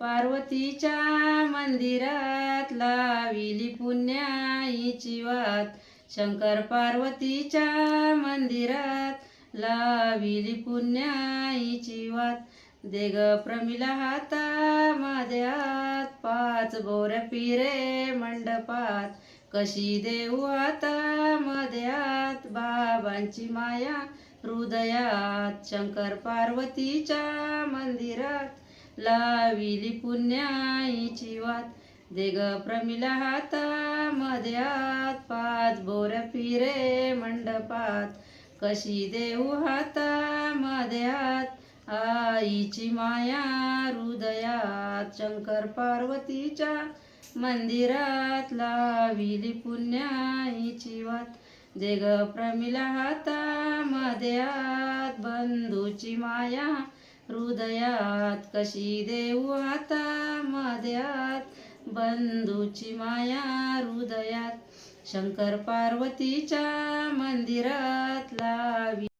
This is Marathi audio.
पार्वतीच्या मंदिरात लाविली पुण्याईची वात. शंकर पार्वतीच्या मंदिरात लाविली पुण्याईची वात. देग प्रमिला हाता हात. पाच बोऱ्या पिरे मंडपात. कशी देऊ आता मध्यात बाबांची माया हृदयात. शंकर पार्वतीच्या मंदिरात लाविली पुण्याईची वात. देग प्रमिला हाता मध्यात पाच बोऱ्या फिरे मंडपात. कशी देऊ हाता? मध्यात आईची माया हृदयात शंकर पार्वतीच्या मंदिरात लाविली पुण्याईची वात. देग प्रमिला हाता मध्यात बंधूची माया हृदयात कशी देऊ आता मध्यात बंधूची माया हृदयात शंकर पार्वतीच्या मंदिरात लावी.